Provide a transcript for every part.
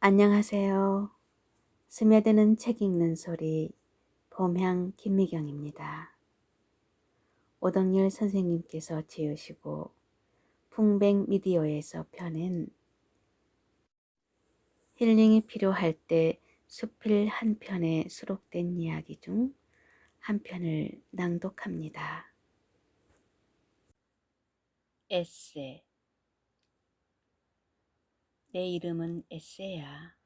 안녕하세요. 스며드는 책 읽는 소리 봄향 김미경입니다. 오덕열 선생님께서 지으시고 풍백 미디어에서 펴낸 힐링이 필요할 때 수필 한 편에 수록된 이야기 중 한 편을 낭독합니다. 에세 내 이름은 에세야.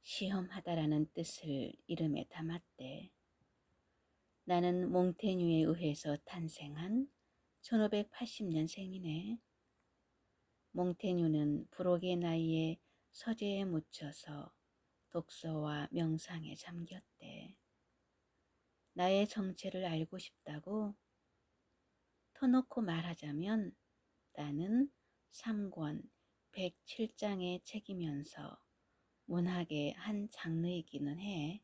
시험하다라는 뜻을 이름에 담았대. 나는 몽테뉴에 의해서 탄생한 1580년생이네. 몽테뉴는 부록의 나이에 서재에 묻혀서 독서와 명상에 잠겼대. 나의 정체를 알고 싶다고? 터놓고 말하자면 나는 3권 107장의 책이면서 문학의 한 장르이기는 해.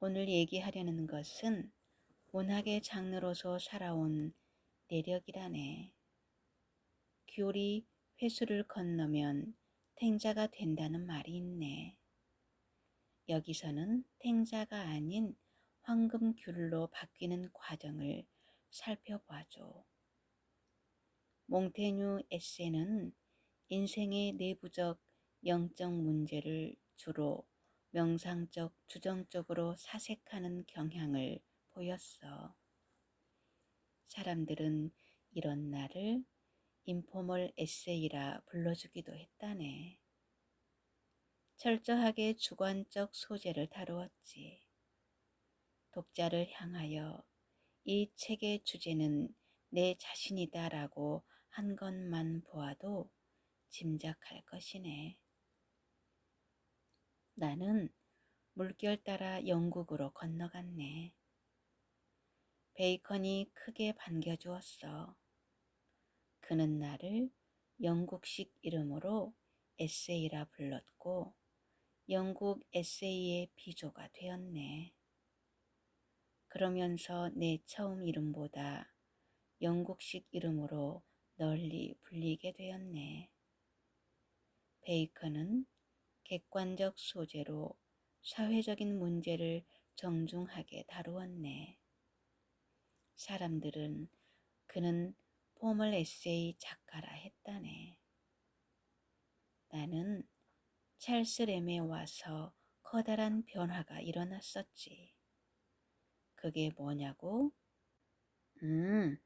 오늘 얘기하려는 것은 문학의 장르로서 살아온 내력이라네. 귤이 회수를 건너면 탱자가 된다는 말이 있네. 여기서는 탱자가 아닌 황금귤로 바뀌는 과정을 살펴봐줘. 몽테뉴 에세는 인생의 내부적 영적 문제를 주로 명상적 주정적으로 사색하는 경향을 보였어. 사람들은 이런 날을 인포멀 에세이라 불러주기도 했다네. 철저하게 주관적 소재를 다루었지. 독자를 향하여 이 책의 주제는 내 자신이다라고 한 것만 보아도 짐작할 것이네. 나는 물결 따라 영국으로 건너갔네. 베이컨이 크게 반겨주었어. 그는 나를 영국식 이름으로 에세이라 불렀고 영국 에세이의 비조가 되었네. 그러면서 내 처음 이름보다 영국식 이름으로 널리 불리게 되었네. 베이컨은 객관적 소재로 사회적인 문제를 정중하게 다루었네. 사람들은 그는 포멀 에세이 작가라 했다네. 나는 찰스 램에 와서 커다란 변화가 일어났었지. 그게 뭐냐고? 음,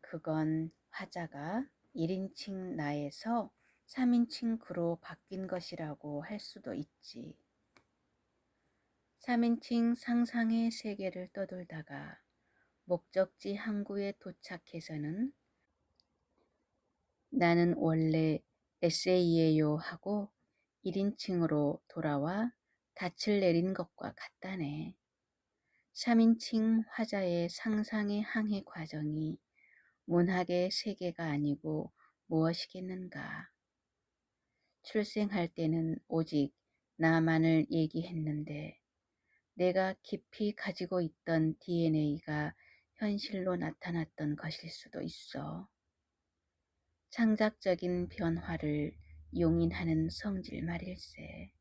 그건 화자가 1인칭 나에서 3인칭 그로 바뀐 것이라고 할 수도 있지. 3인칭 상상의 세계를 떠돌다가 목적지 항구에 도착해서는 나는 원래 에세이예요 하고 1인칭으로 돌아와 닻을 내린 것과 같다네. 3인칭 화자의 상상의 항해 과정이 문학의 세계가 아니고 무엇이겠는가. 출생할 때는 오직 나만을 얘기했는데 내가 깊이 가지고 있던 DNA가 현실로 나타났던 것일 수도 있어. 창작적인 변화를 용인하는 성질 말일세.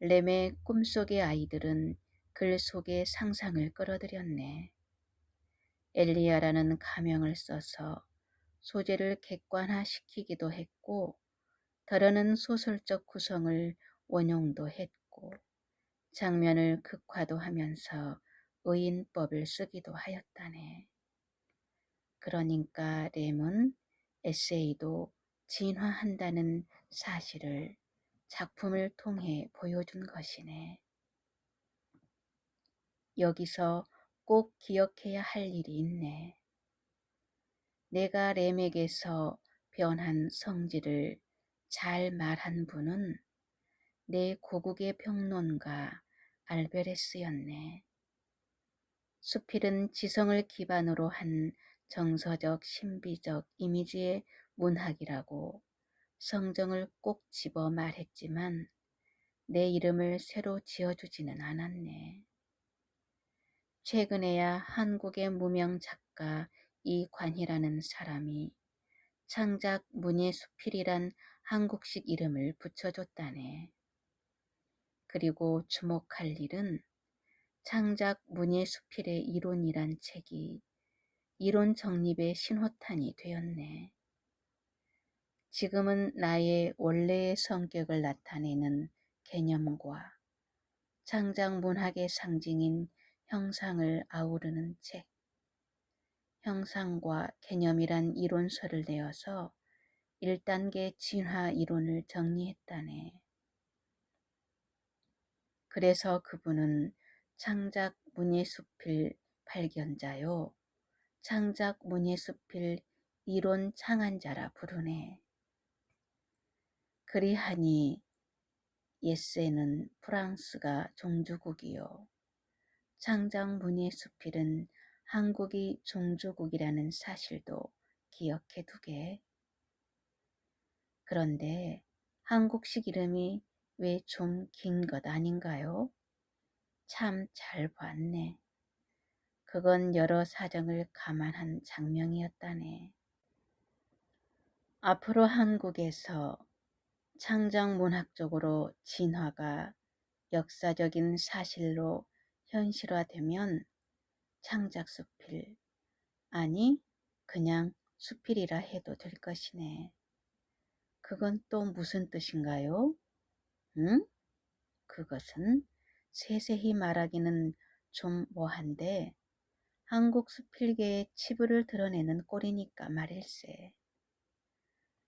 램의 꿈속의 아이들은 글 속의 상상을 끌어들였네. 엘리야라는 가명을 써서 소재를 객관화시키기도 했고 더러는 소설적 구성을 원용도 했고 장면을 극화도 하면서 의인법을 쓰기도 하였다네. 그러니까 램은 에세이도 진화한다는 사실을 작품을 통해 보여준 것이네. 여기서 꼭 기억해야 할 일이 있네. 내가 램에게서 변한 성질을 잘 말한 분은 내 고국의 평론가 알베레스였네. 수필은 지성을 기반으로 한 정서적 신비적 이미지의 문학이라고 성정을 꼭 집어 말했지만 내 이름을 새로 지어주지는 않았네. 최근에야 한국의 무명 작가 이관희라는 사람이 창작 문예 수필이란 한국식 이름을 붙여줬다네. 그리고 주목할 일은 창작 문예 수필의 이론이란 책이 이론 정립의 신호탄이 되었네. 지금은 나의 원래의 성격을 나타내는 개념과 창작 문학의 상징인 형상을 아우르는 책. 형상과 개념이란 이론서를 내어서 1단계 진화 이론을 정리했다네. 그래서 그분은 창작 문예수필 발견자요. 창작 문예수필 이론 창안자라 부르네. 그리하니 예세는 프랑스가 종주국이요. 창작 문예수필은 한국이 종주국이라는 사실도 기억해 두게. 그런데 한국식 이름이 왜 좀 긴 것 아닌가요? 참 잘 봤네. 그건 여러 사정을 감안한 장면이었다네. 앞으로 한국에서 창작 문학적으로 진화가 역사적인 사실로 현실화되면 창작 수필, 아니 그냥 수필이라 해도 될 것이네. 그건 또 무슨 뜻인가요? 응? 그것은 세세히 말하기는 좀 뭐한데 한국 수필계의 치부를 드러내는 꼴이니까 말일세.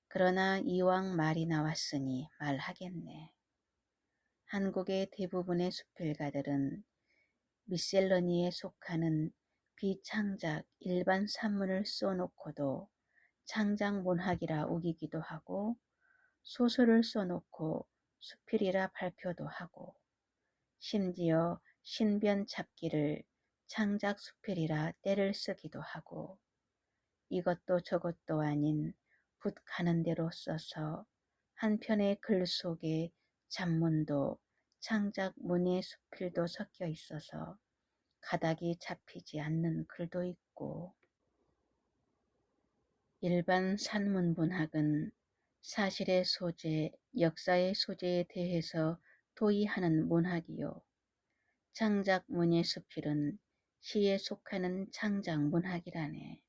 그러나 이왕 말이 나왔으니 말하겠네. 한국의 대부분의 수필가들은 미셀러니에 속하는 비창작 일반 산문을 써놓고도 창작 문학이라 우기기도 하고 소설을 써놓고 수필이라 발표도 하고 심지어 신변 잡기를 창작 수필이라 때를 쓰기도 하고 이것도 저것도 아닌 붓 가는 대로 써서 한 편의 글 속에 잡문도 창작 문예 수필도 섞여 있어서 가닥이 잡히지 않는 글도 있고 일반 산문문학은 사실의 소재, 역사의 소재에 대해서 도의하는 문학이요. 창작 문예 수필은 시에 속하는 창작 문학이라네.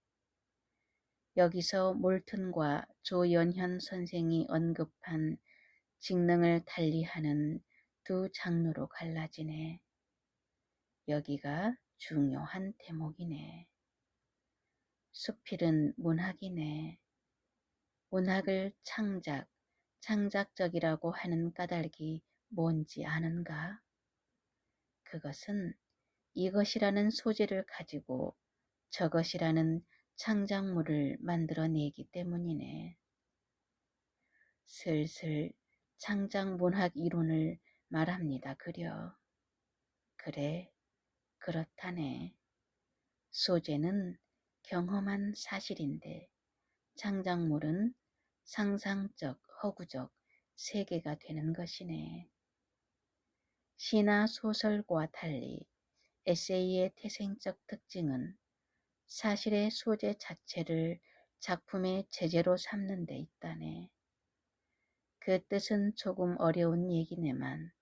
여기서 몰튼과 조연현 선생이 언급한 직능을 달리하는 두 장르로 갈라지네. 여기가 중요한 대목이네. 수필은 문학이네. 문학을 창작, 창작적이라고 하는 까닭이 뭔지 아는가? 그것은 이것이라는 소재를 가지고 저것이라는 창작물을 만들어내기 때문이네. 슬슬 창작 문학 이론을 말합니다. 그려. 그래, 그렇다네. 소재는 경험한 사실인데 창작물은 상상적, 허구적 세계가 되는 것이네. 시나 소설과 달리 에세이의 태생적 특징은 사실의 소재 자체를 작품의 제재로 삼는 데 있다네. 그 뜻은 조금 어려운 얘기네만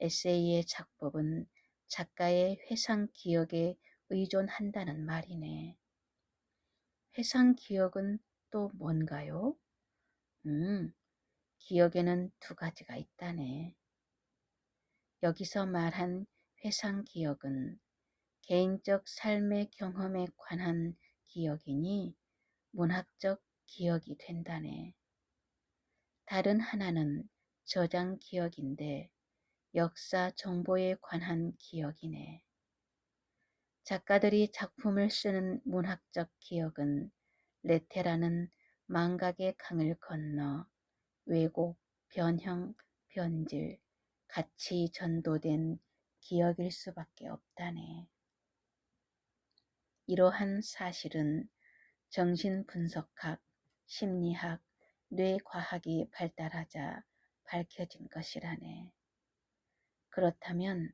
에세이의 작법은 작가의 회상 기억에 의존한다는 말이네. 회상 기억은 또 뭔가요? 음, 기억에는 두 가지가 있다네. 여기서 말한 회상 기억은 개인적 삶의 경험에 관한 기억이니 문학적 기억이 된다네. 다른 하나는 저장 기억인데 역사 정보에 관한 기억이네. 작가들이 작품을 쓰는 문학적 기억은 레테라는 망각의 강을 건너 왜곡, 변형, 변질, 같이 전도된 기억일 수밖에 없다네. 이러한 사실은 정신분석학, 심리학, 뇌과학이 발달하자 밝혀진 것이라네. 그렇다면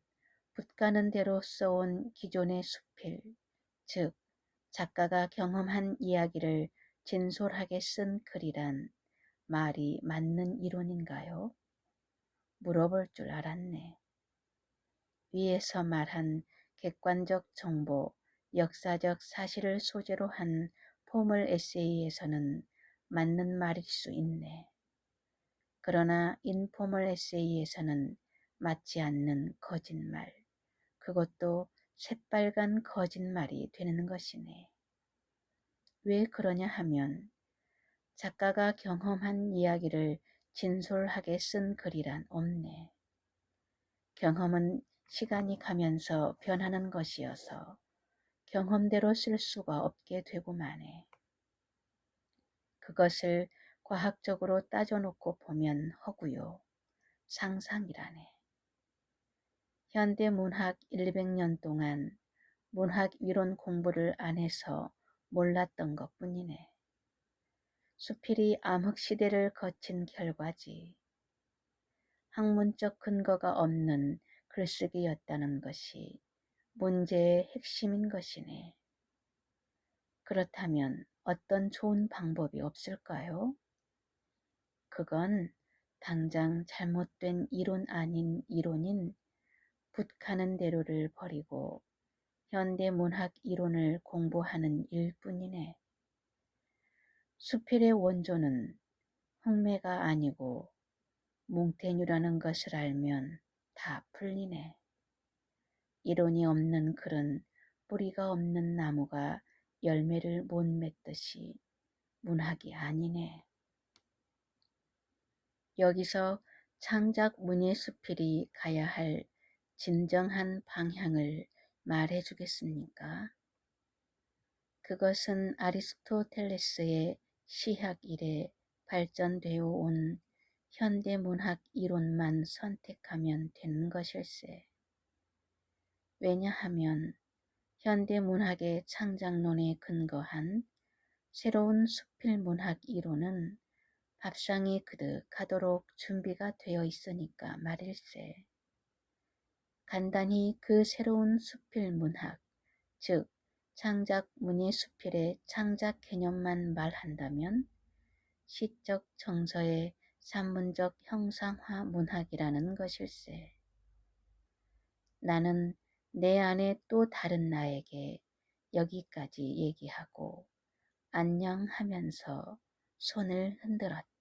붓가는 대로 써온 기존의 수필, 즉 작가가 경험한 이야기를 진솔하게 쓴 글이란 말이 맞는 이론인가요? 물어볼 줄 알았네. 위에서 말한 객관적 정보, 역사적 사실을 소재로 한 포멀 에세이에서는 맞는 말일 수 있네. 그러나 인포멀 에세이에서는 맞지 않는 거짓말, 그것도 새빨간 거짓말이 되는 것이네. 왜 그러냐 하면 작가가 경험한 이야기를 진솔하게 쓴 글이란 없네. 경험은 시간이 가면서 변하는 것이어서 경험대로 쓸 수가 없게 되고 마네. 그것을 과학적으로 따져놓고 보면 허구요. 상상이라네. 현대 문학 100년 동안 문학 이론 공부를 안 해서 몰랐던 것 뿐이네. 수필이 암흑 시대를 거친 결과지. 학문적 근거가 없는 글쓰기였다는 것이 문제의 핵심인 것이네. 그렇다면 어떤 좋은 방법이 없을까요? 그건 당장 잘못된 이론 아닌 이론인 붓가는 대로를 버리고 현대 문학 이론을 공부하는 일뿐이네. 수필의 원조는 흑매가 아니고 뭉테뉴라는 것을 알면 다 풀리네. 이론이 없는 글은 뿌리가 없는 나무가 열매를 못 맺듯이 문학이 아니네. 여기서 창작 문예 수필이 가야 할 진정한 방향을 말해 주겠습니까? 그것은 아리스토텔레스의 시학 이래 발전되어 온 현대 문학 이론만 선택하면 되는 것일세. 왜냐하면 현대 문학의 창작론에 근거한 새로운 수필 문학 이론은 밥상이 그득하도록 준비가 되어 있으니까 말일세. 간단히 그 새로운 수필 문학, 즉 창작 문예 수필의 창작 개념만 말한다면 시적 정서의 산문적 형상화 문학이라는 것일세. 나는 내 안에 또 다른 나에게 여기까지 얘기하고 안녕하면서 손을 흔들었다.